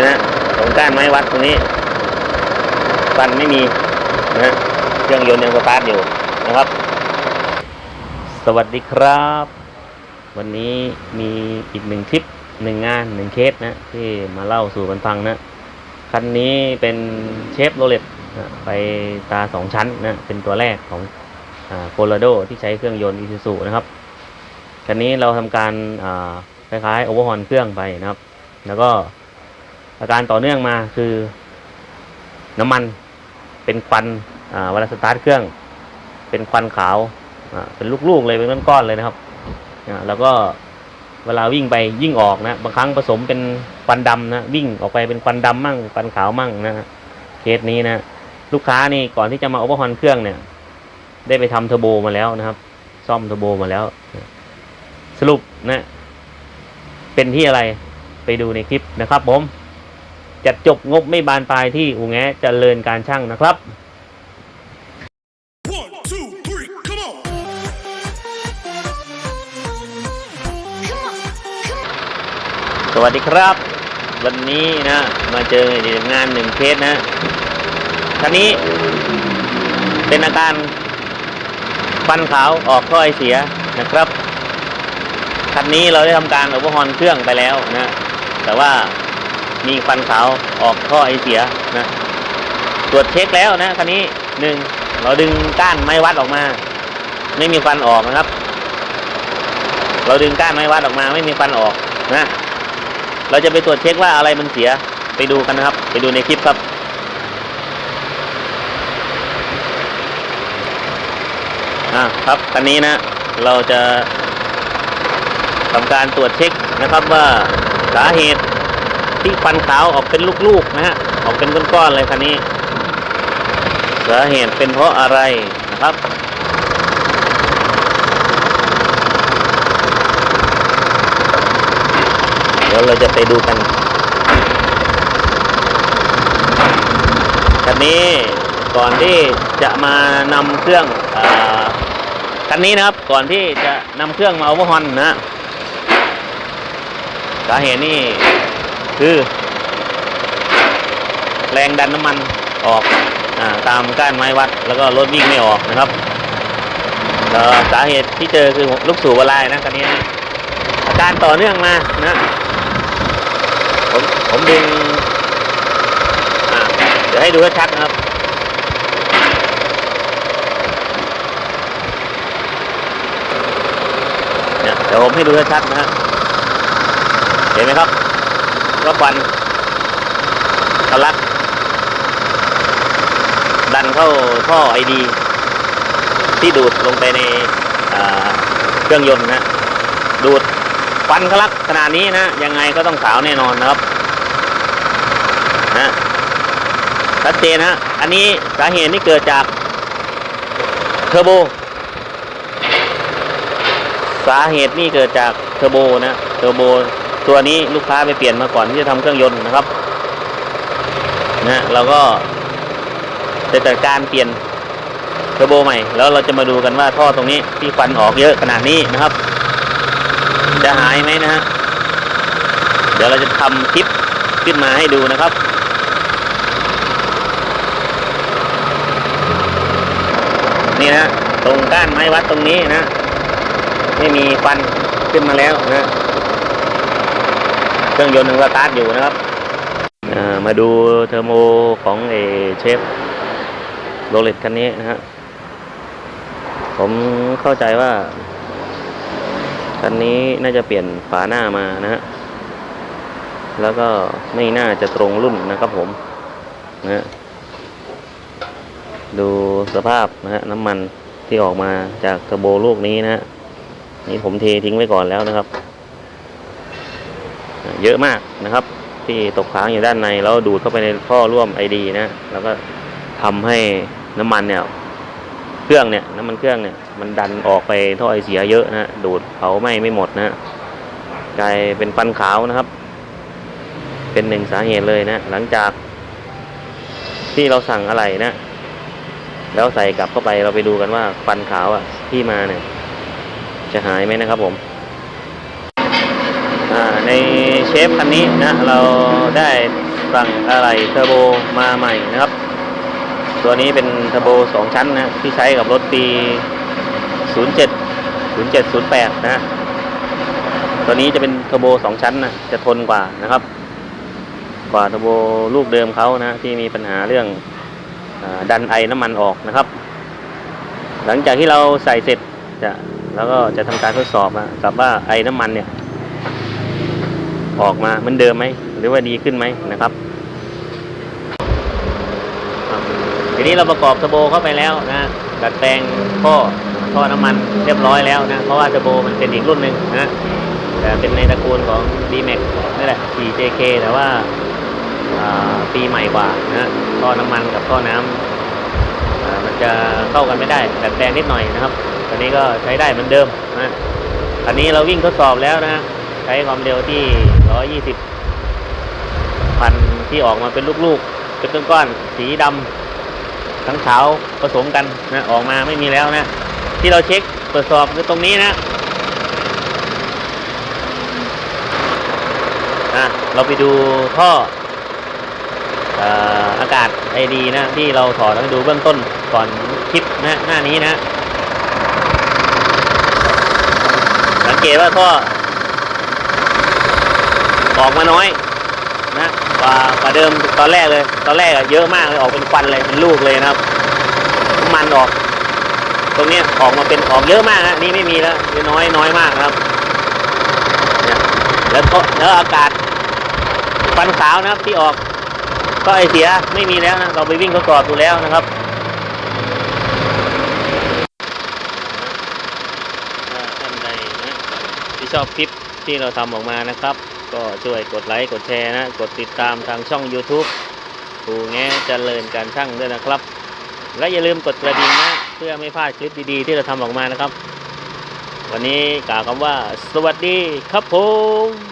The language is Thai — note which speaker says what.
Speaker 1: นี่นะตรงก้านไม้วัดตรงนี้ฟันไม่มีนะเครื่องยนต์ยังสตาร์ทอยู่นะครับ สวัสดีครับ วันนี้มีอีกหนึ่งคลิปหนึ่งงานหนึ่งเคสนะที่มาเล่าสู่กันฟังนะคันนี้เป็นเชฟโรเลตนะไปตาสองชั้นนะเป็นตัวแรกของโคโลราโดที่ใช้เครื่องยนต์อีซูซูนะครับคันนี้เราทำการคล้ายๆโอเวอร์ฮอนเครื่องไปนะครับ แล้วก็ อาการต่อเนื่องมาคือน้ำมันเป็นควันเวลาสตาร์ทเครื่อง เป็นควันขาวเป็นลูกๆเลยเป็นก้อนๆเลยนะครับแล้วก็เวลาวิ่งไปยิ่งออกนะบางครั้งผสมเป็นควันดำนะวิ่งออกไปเป็นควันดำมั่งควันขาวมั่งนะเคสนี้นะลูกค้านี่ก่อนที่จะมาโอเวอร์ฮอนเครื่องเนี่ย ได้ไปทำเทอร์โบมาแล้วนะครับ ซ่อมเทอร์โบมาแล้ว สรุปนะ เป็นที่อะไรไปดูในคลิปนะครับผม จัดจบงบไม่บานปลายที่อูแงะเจริญการช่างนะครับ
Speaker 2: One, two,
Speaker 1: สวัสดีครับ วันนี้นะ มาเจอในงานหนึ่งเคสนะคันนี้ เป็นอาการฟันขาวออกท่อไอเสียนะครับคันนี้เราได้ทำการอุปกรณ์เครื่องไปแล้วนะ แต่ว่า มีฟันขาวออกท่อไอเสียนะตรวจเช็คแล้วนะคันนี้หนึ่งเราดึงก้านไม้วัดออกมา ไม่มีฟันออกนะครับ เราดึงก้านไม้วัดออกมา ไม่มีฟันออกนะ เราจะไปตรวจเช็คว่าอะไรมันเสียไปดูกันนะครับ ไปดูในคลิปครับอ่าครับคันนี้นะเราจะทำการตรวจเช็คนะครับว่าสาเหตุ ที่ฟันขาวออกเป็นลูกๆนะฮะออกเป็นก้อนๆเลยคันนี้ สาเหตุเป็นเพราะอะไรนะครับเดี๋ยวเราจะไปดูกันคันนี้ก่อนที่จะมานำเครื่องอคันนี้นะครับก่อนที่จะนำเครื่องมาโอเวอร์ฮอนนะสาเหตุนี่ คือ แรงดันน้ำมันออกอตามก้านไม้วัด แล้วก็รถวิ่งไม่ออกนะครับสาเหตุที่เจอคือลูกสูบวลายนะคันนี้นะอาการต่อเนื่องมานะผมผมดึงเดี๋ยวให้ดูให้ชัดนะครับเนี่ยเดี๋ยวผมให้ดูให้ชัดนะฮะเห็นไหมครับ ว่าควันทะลัก ดันเข้าท่อไอดี ที่ดูดลงไปในเครื่องยนต์นะ ดูดควันทะลักขนาดนี้นะ ยังไงก็ต้องขาวแน่นอนนะครับนะชัดเจนนะอันนี้สาเหตุนี่เกิดจากเทอร์โบ สาเหตุนี่เกิดจากเทอร์โบนะ เทอร์โบ ตัวนี้ลูกค้าไปเปลี่ยนมาก่อนที่จะทำเครื่องยนต์นะครับนะเราก็จะจัดการเปลี่ยนเทอร์โบใหม่ แล้วเราจะมาดูกันว่าท่อตรงนี้ที่ควันออกเยอะขนาดนี้นะครับ จะหายไหมนะฮะเดี๋ยวเราจะทำคลิปขึ้นมาให้ดูนะครับนี่นะตรงก้านไม้วัดตรงนี้นะ ไม่มีควันขึ้นมาแล้วนะ รื่องยนต์หนึ่งสตาร์ทอยู่นะครับมาดูเทอร์โมของเอเชฟโรเลตคันนี้นะฮะผมเข้าใจว่าคันนี้น่าจะเปลี่ยนฝาหน้ามานะฮะแล้วก็ไม่น่าจะตรงรุ่นนะครับผมนะฮะดูสภาพนะฮะน้ำมันที่ออกมาจากเทอร์โบลูกนี้นะฮะนี่ผมเททิ้งไว้ก่อนแล้วนะครับ เยอะมากนะครับ ที่ตกค้างอยู่ด้านในแล้วดูดเข้าไปในท่อร่วมไอดีนะแล้วก็ทำให้น้ำมันเนี่ยเครื่องเนี่ยน้ำมันเครื่องเนี่ยมันดันออกไปท่อไอเสียเยอะนะดูดเผาไหม้ไม่หมดนะกลายเป็นฟันขาวนะครับ เป็นหนึ่งสาเหตุเลยนะหลังจากที่เราสั่งอะไรนะแล้วใส่กลับเข้าไปเราไปดูกันว่าฟันขาวอะที่มาเนี่ยจะหายไหมนะครับผม อ่าใน เชฟคันนี้นะเราได้สั่งอะไรเทอร์โบมาใหม่นะครับ ตัวนี้เป็นเทอร์โบสองชั้นนะที่ใช้กับรถปี 07 0708 นะฮะตัวนี้จะเป็นเทอร์โบสองชั้นนะจะทนกว่านะครับ กว่าเทอร์โบลูกเดิมเขานะที่มีปัญหาเรื่องอดันไอน้ำมันออกนะครับ หลังจากที่เราใส่เสร็จจะแล้วก็จะทำการทดสอบนะกับว่าไอน้ำมันเนี่ย ออกมาเหมือนเดิมไหมหรือว่าดีขึ้นไหมนะครับทีนี้เราประกอบเทอร์โบเข้าไปแล้วนะดัดแปลงท่อท่อน้ำมันเรียบร้อยแล้วนะเพราะว่าเทอร์โบมันเป็นอีกรุ่นหนึ่งนะแต่เป็นในตระกูลของ d m a x นี่แหละ 4JK แต่ว่าปีใหม่กว่านะท่อน้ำมันกับท่อน้ำอ่ามันจะเข้ากันไม่ได้ดัดแปลงนิดหน่อยนะครับตอนนี้ก็ใช้ได้เหมือนเดิมนะอันนี้เราวิ่งทดสอบแล้วนะ ใช้ความเร็วที่ 120 พันที่ออกมาเป็นลูกๆ เป็นก้อนๆสีดำทั้งขาวผสมกันนะออกมาไม่มีแล้วนะ ที่เราเช็คตรวจสอบคือตรงนี้นะอะเราไปดูท่อเอ่ออากาศไอดีนะ ที่เราถอดแล้วดูเบื้องต้นก่อนคลิปนะหน้านี้นะ สังเกตว่าท่อ ออกมาน้อยนะกว่ากว่าเดิมตอนแรกเลย ตอนแรกอะเยอะมากเลยออกเป็นควันเลยเป็นลูกเลยนะครับ มันออก ตรงนี้ออกมาเป็นออกเยอะมากนะนี่ไม่มีแล้วเหลือน้อยน้อยมากนะครับแล้วก็แล้วอากาศควันขาวนะครับที่ออก ก็ไอเสียไม่มีแล้วนะเราไปวิ่งทดสอบดูแล้วนะครับถ้าท่านใดนะที่ชอบคลิปที่เราทำออกมานะครับ ก็ช่วยกดไลค์กดแชร์นะ กดติดตามทางช่อง YouTube ปูแง่เจริญการช่างด้วยนะครับ และอย่าลืมกดกระดิ่งนะ เพื่อไม่พลาดคลิปดีๆ ที่เราทำออกมานะครับ วันนี้กล่าวคำว่า สวัสดีครับผม